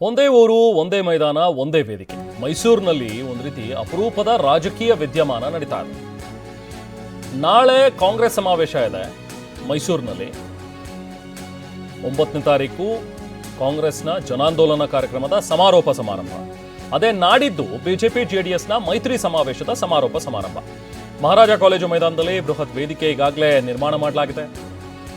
ಒಂದೇ ಊರು, ಒಂದೇ ಮೈದಾನ, ಒಂದೇ ವೇದಿಕೆ. ಮೈಸೂರಿನಲ್ಲಿ ಒಂದು ರೀತಿ ಅಪರೂಪದ ರಾಜಕೀಯ ವಿದ್ಯಮಾನ ನಡೀತಾ ಇದೆ. ನಾಳೆ ಕಾಂಗ್ರೆಸ್ ಸಮಾವೇಶ ಇದೆ ಮೈಸೂರಿನಲ್ಲಿ. ಒಂಬತ್ತನೇ ತಾರೀಕು ಕಾಂಗ್ರೆಸ್ನ ಜನಾಂದೋಲನ ಕಾರ್ಯಕ್ರಮದ ಸಮಾರೋಪ ಸಮಾರಂಭ. ಅದೇ ನಾಡಿದ್ದು ಬಿಜೆಪಿ ಜೆಡಿಎಸ್ನ ಮೈತ್ರಿ ಸಮಾವೇಶದ ಸಮಾರೋಪ ಸಮಾರಂಭ. ಮಹಾರಾಜ ಕಾಲೇಜು ಮೈದಾನದಲ್ಲಿ ಬೃಹತ್ ವೇದಿಕೆ ಈಗಾಗಲೇ ನಿರ್ಮಾಣ ಮಾಡಲಾಗಿದೆ.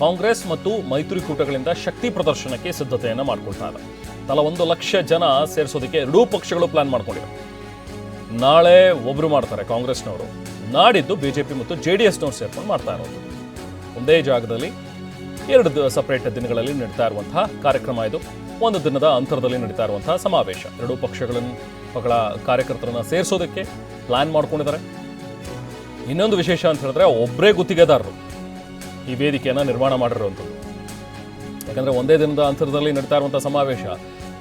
ಕಾಂಗ್ರೆಸ್ ಮತ್ತು ಮೈತ್ರಿಕೂಟಗಳಿಂದ ಶಕ್ತಿ ಪ್ರದರ್ಶನಕ್ಕೆ ಸಿದ್ಧತೆಯನ್ನು ಮಾಡ್ಕೊಳ್ತಾ ಇದೆ ತಲಾ ಒಂದು ಲಕ್ಷ ಜನ ಸೇರಿಸೋದಕ್ಕೆ ಎರಡೂ ಪಕ್ಷಗಳು ಪ್ಲಾನ್ ಮಾಡ್ಕೊಂಡಿವೆ. ನಾಳೆ ಒಬ್ರು ಮಾಡ್ತಾರೆ ಕಾಂಗ್ರೆಸ್ನವರು. ನಾಡಿದ್ದು ಬಿಜೆಪಿ ಮತ್ತು ಜೆ ಡಿ ಎಸ್ನವ್ರು ಸೇರ್ಕೊಂಡು ಮಾಡ್ತಾ ಇರೋದು. ಒಂದೇ ಜಾಗದಲ್ಲಿ ಎರಡು ಸಪರೇಟ್ ದಿನಗಳಲ್ಲಿ ನಡೀತಾ ಇರುವಂತಹ ಕಾರ್ಯಕ್ರಮ ಇದು. ಒಂದು ದಿನದ ಅಂತರದಲ್ಲಿ ನಡೀತಾ ಇರುವಂತಹ ಸಮಾವೇಶ. ಎರಡೂ ಪಕ್ಷಗಳನ್ನು ಪಗಳ ಕಾರ್ಯಕರ್ತರನ್ನ ಸೇರಿಸೋದಕ್ಕೆ ಪ್ಲಾನ್ ಮಾಡ್ಕೊಂಡಿದ್ದಾರೆ. ಇನ್ನೊಂದು ವಿಶೇಷ ಅಂತ ಹೇಳಿದ್ರೆ ಒಬ್ಬರೇ ಗುತ್ತಿಗೆದಾರರು. ಈ ವೇದಿಕೆಯನ್ನು ನಿರ್ಮಾಣ ಮಾಡಿರುವಂಥದ್ದು ಯಾಕಂದ್ರೆ ಒಂದೇ ದಿನದ ಅಂತರದಲ್ಲಿ ನಡೀತಾ ಇರುವಂಥ ಸಮಾವೇಶ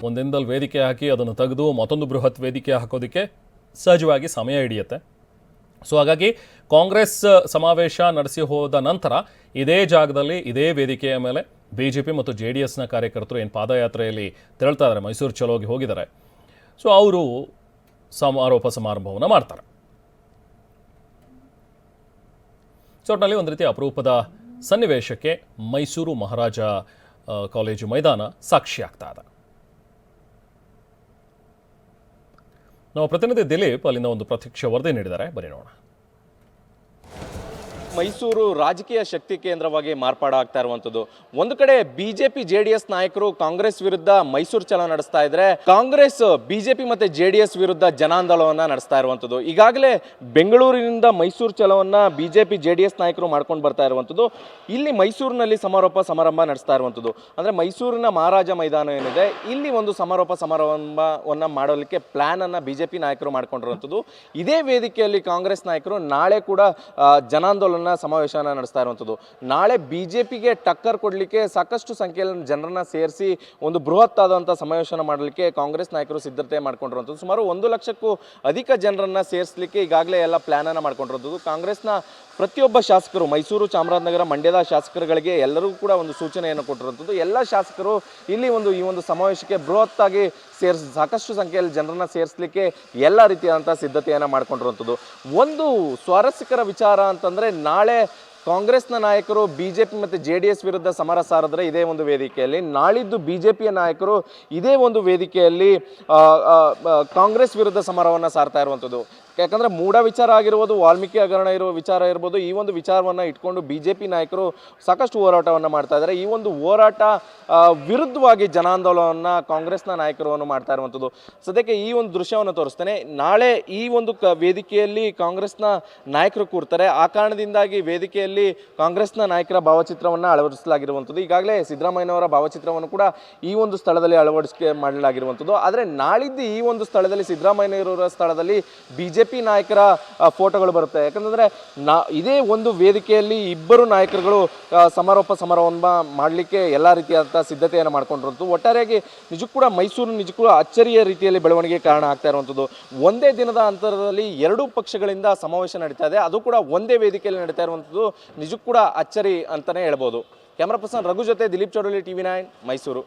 ಒಂದಿನದಲ್ಲಿ ದಿನದಲ್ಲಿ ವೇದಿಕೆ ಹಾಕಿ ಅದನ್ನು ತೆಗೆದು ಮತ್ತೊಂದು ಬೃಹತ್ ವೇದಿಕೆ ಹಾಕೋದಕ್ಕೆ ಸಹಜವಾಗಿ ಸಮಯ ಹಿಡಿಯುತ್ತೆ. ಸೊ ಹಾಗಾಗಿ ಕಾಂಗ್ರೆಸ್ ಸಮಾವೇಶ ನಡೆಸಿ ಹೋದ ನಂತರ ಇದೇ ಜಾಗದಲ್ಲಿ ಇದೇ ವೇದಿಕೆಯ ಮೇಲೆ ಬಿ ಜೆ ಪಿ ಮತ್ತು ಜೆ ಡಿ ಎಸ್ನ ಕಾರ್ಯಕರ್ತರು ಏನು ಪಾದಯಾತ್ರೆಯಲ್ಲಿ ತೆರಳ್ತಾ ಇದ್ದಾರೆ ಮೈಸೂರು ಚಲೋಗಿ ಹೋಗಿದ್ದಾರೆ. ಸೊ ಅವರು ಸಮಾರೋಪ ಸಮಾರಂಭವನ್ನು ಮಾಡ್ತಾರೆ. ಸೊ ಒಟ್ಟಿನಲ್ಲಿ ಒಂದು ರೀತಿ ಅಪರೂಪದ ಸನ್ನಿವೇಶಕ್ಕೆ ಮೈಸೂರು ಮಹಾರಾಜ ಕಾಲೇಜು ಮೈದಾನ ಸಾಕ್ಷಿಯಾಗ್ತಾ ಇದೆ ನಮ್ಮ ಪ್ರತಿನಿಧಿ ದಿಲೀಪ್ ಅಲ್ಲಿಂದ ಒಂದು ಪ್ರತ್ಯಕ್ಷ ವರದಿ ನೀಡಿದ್ದಾರೆ. ಬನ್ನಿ ನೋಡೋಣ. ಮೈಸೂರು ರಾಜಕೀಯ ಶಕ್ತಿ ಕೇಂದ್ರವಾಗಿ ಮಾರ್ಪಾಡಾಗ್ತಾ ಇರುವಂಥದ್ದು. ಒಂದು ಕಡೆ ಬಿಜೆಪಿ ಜೆಡಿಎಸ್ ನಾಯಕರು ಕಾಂಗ್ರೆಸ್ ವಿರುದ್ಧ ಮೈಸೂರು ಚಲ ನಡೆಸ್ತಾ ಇದ್ರೆ ಕಾಂಗ್ರೆಸ್ ಬಿಜೆಪಿ ಮತ್ತೆ ಜೆಡಿಎಸ್ ವಿರುದ್ಧ ಜನಾಂದೋಲನವನ್ನ ನಡೆಸ್ತಾ ಇರುವಂತದ್ದು ಈಗಾಗಲೇ ಬೆಂಗಳೂರಿನಿಂದ ಮೈಸೂರು ಚಲವನ್ನ ಬಿಜೆಪಿ ಜೆಡಿಎಸ್ ನಾಯಕರು ಮಾಡ್ಕೊಂಡು ಬರ್ತಾ ಇರುವಂತದ್ದು ಇಲ್ಲಿ ಮೈಸೂರಿನಲ್ಲಿ ಸಮಾರೋಪ ಸಮಾರಂಭ ನಡೆಸ್ತಾ ಇರುವಂತದ್ದು ಅಂದ್ರೆ ಮೈಸೂರಿನ ಮಹಾರಾಜ ಮೈದಾನ ಏನಿದೆ ಇಲ್ಲಿ ಒಂದು ಸಮಾರೋಪ ಸಮಾರಂಭವನ್ನ ಮಾಡಲಿಕ್ಕೆ ಪ್ಲಾನ್ ಅನ್ನ ಬಿಜೆಪಿ ನಾಯಕರು ಮಾಡ್ಕೊಂಡಿರುವಂತದ್ದು ಇದೇ ವೇದಿಕೆಯಲ್ಲಿ ಕಾಂಗ್ರೆಸ್ ನಾಯಕರು ನಾಳೆ ಕೂಡ ಆ, ಸಮಾವೇಶನ ನಡೆಸ್ತಾ ಇರುವಂಥದ್ದು. ನಾಳೆ ಬಿ ಜೆ ಪಿಗೆ ಟಕ್ಕರ್ ಕೊಡಲಿಕ್ಕೆ ಸಾಕಷ್ಟು ಸಂಖ್ಯೆಯಲ್ಲಿ ಜನರನ್ನ ಸೇರಿಸಿ ಒಂದು ಬೃಹತ್ ಆದಂಥ ಸಮಾವೇಶನ ಮಾಡಲಿಕ್ಕೆ ಕಾಂಗ್ರೆಸ್ ನಾಯಕರು ಸಿದ್ಧತೆ ಮಾಡ್ಕೊಂಡಿರುವಂಥದ್ದು. ಸುಮಾರು ಒಂದು ಲಕ್ಷಕ್ಕೂ ಅಧಿಕ ಜನರನ್ನ ಸೇರಿಸಲಿಕ್ಕೆ ಈಗಾಗಲೇ ಎಲ್ಲ ಪ್ಲ್ಯಾನನ್ನು ಮಾಡ್ಕೊಂಡಿರೋದು ಕಾಂಗ್ರೆಸ್ನ ಪ್ರತಿಯೊಬ್ಬ ಶಾಸಕರು, ಮೈಸೂರು ಚಾಮರಾಜನಗರ ಮಂಡ್ಯದ ಶಾಸಕರುಗಳಿಗೆ ಎಲ್ಲರಿಗೂ ಕೂಡ ಒಂದು ಸೂಚನೆಯನ್ನು ಕೊಟ್ಟಿರುವಂಥದ್ದು. ಎಲ್ಲ ಶಾಸಕರು ಇಲ್ಲಿ ಒಂದು, ಈ ಒಂದು ಸಮಾವೇಶಕ್ಕೆ ಬೃಹತ್ತಾಗಿ ಸೇರಿಸ, ಸಾಕಷ್ಟು ಸಂಖ್ಯೆಯಲ್ಲಿ ಜನರನ್ನು ಸೇರಿಸಲಿಕ್ಕೆ ಎಲ್ಲ ರೀತಿಯಾದಂಥ ಸಿದ್ಧತೆಯನ್ನು ಮಾಡಿಕೊಂಡಿರುವಂಥದ್ದು. ಒಂದು ಸ್ವಾರಸ್ಯಕರ ವಿಚಾರ ಅಂತಂದರೆ ನಾಳೆ ಕಾಂಗ್ರೆಸ್ನ ನಾಯಕರು, ಬಿಜೆಪಿ ಮತ್ತು ಜೆ ಡಿ ಎಸ್ ವಿರುದ್ಧ ಸಮರ ಸಾರಿದ್ರೆ ಇದೇ ಒಂದು ವೇದಿಕೆಯಲ್ಲಿ. ನಾಳಿದ್ದು ಬಿಜೆಪಿಯ ನಾಯಕರು ಇದೇ ಒಂದು ವೇದಿಕೆಯಲ್ಲಿ ಕಾಂಗ್ರೆಸ್ ವಿರುದ್ಧ ಸಮರವನ್ನು ಸಾರ್ತಾ ಇರುವಂಥದ್ದು. ಯಾಕಂದರೆ ಮೂಢ ವಿಚಾರ ಆಗಿರ್ಬೋದು, ವಾಲ್ಮೀಕಿ ಹಗರಣ ಇರುವ ವಿಚಾರ ಇರ್ಬೋದು, ಈ ಒಂದು ವಿಚಾರವನ್ನು ಇಟ್ಕೊಂಡು ಬಿ ಜೆ ಪಿ ನಾಯಕರು ಸಾಕಷ್ಟು ಹೋರಾಟವನ್ನು ಮಾಡ್ತಾ ಇದ್ದಾರೆ. ಈ ಒಂದು ಹೋರಾಟ ವಿರುದ್ಧವಾಗಿ ಜನಾಂದೋಲನವನ್ನು ಕಾಂಗ್ರೆಸ್ನ ನಾಯಕರು ಮಾಡ್ತಾ ಇರುವಂಥದ್ದು. ಸದ್ಯಕ್ಕೆ ಈ ಒಂದು ದೃಶ್ಯವನ್ನು ತೋರಿಸ್ತೇನೆ. ನಾಳೆ ಈ ಒಂದು ವೇದಿಕೆಯಲ್ಲಿ ಕಾಂಗ್ರೆಸ್ನ ನಾಯಕರು ಕೂರ್ತಾರೆ. ಆ ಕಾರಣದಿಂದಾಗಿ ವೇದಿಕೆಯಲ್ಲಿ ಕಾಂಗ್ರೆಸ್ನ ನಾಯಕರ ಭಾವಚಿತ್ರವನ್ನು ಅಳವಡಿಸಲಾಗಿರುವಂಥದ್ದು. ಈಗಾಗಲೇ ಸಿದ್ದರಾಮಯ್ಯನವರ ಭಾವಚಿತ್ರವನ್ನು ಕೂಡ ಈ ಒಂದು ಸ್ಥಳದಲ್ಲಿ ಅಳವಡಿಕೆ ಮಾಡಲಾಗಿರುವಂಥದ್ದು. ಆದರೆ ನಾಳಿದ್ದು ಈ ಒಂದು ಸ್ಥಳದಲ್ಲಿ ಸಿದ್ದರಾಮಯ್ಯನವರ ಸ್ಥಳದಲ್ಲಿ ಬಿ ಜೆ ಪಿ ನಾಯಕರ ಫೋಟೋಗಳು ಬರುತ್ತೆ. ಯಾಕಂತಂದರೆ ನಾ, ಇದೇ ಒಂದು ವೇದಿಕೆಯಲ್ಲಿ ಇಬ್ಬರು ನಾಯಕರುಗಳು ಸಮಾರೋಪ ಸಮಾರಂಭ ಮಾಡಲಿಕ್ಕೆ ಎಲ್ಲ ರೀತಿಯಾದಂಥ ಸಿದ್ಧತೆಯನ್ನು ಮಾಡಿಕೊಂಡಿರುವಂಥದ್ದು. ಒಟ್ಟಾರೆಯಾಗಿ ನಿಜಕ್ಕೂ ಕೂಡ ಮೈಸೂರು ನಿಜಕ್ಕೂ ಅಚ್ಚರಿಯ ರೀತಿಯಲ್ಲಿ ಬೆಳವಣಿಗೆ ಕಾರಣ ಆಗ್ತಾ ಇರುವಂಥದ್ದು. ಒಂದೇ ದಿನದ ಅಂತರದಲ್ಲಿ ಎರಡೂ ಪಕ್ಷಗಳಿಂದ ಸಮಾವೇಶ ನಡೀತಾ ಇದೆ. ಅದು ಕೂಡ ಒಂದೇ ವೇದಿಕೆಯಲ್ಲಿ ನಡೀತಾ ಇರುವಂಥದ್ದು. ನಿಜಕ್ಕೂ ಕೂಡ ಅಚ್ಚರಿ ಅಂತಲೇ ಹೇಳ್ಬೋದು. ಕ್ಯಾಮ್ರಾ ಪರ್ಸನ್ ರಘು ಜೊತೆ ದಿಲೀಪ್ ಚೌಡಲಿ ಟಿವಿ ನೈನ್ ಮೈಸೂರು.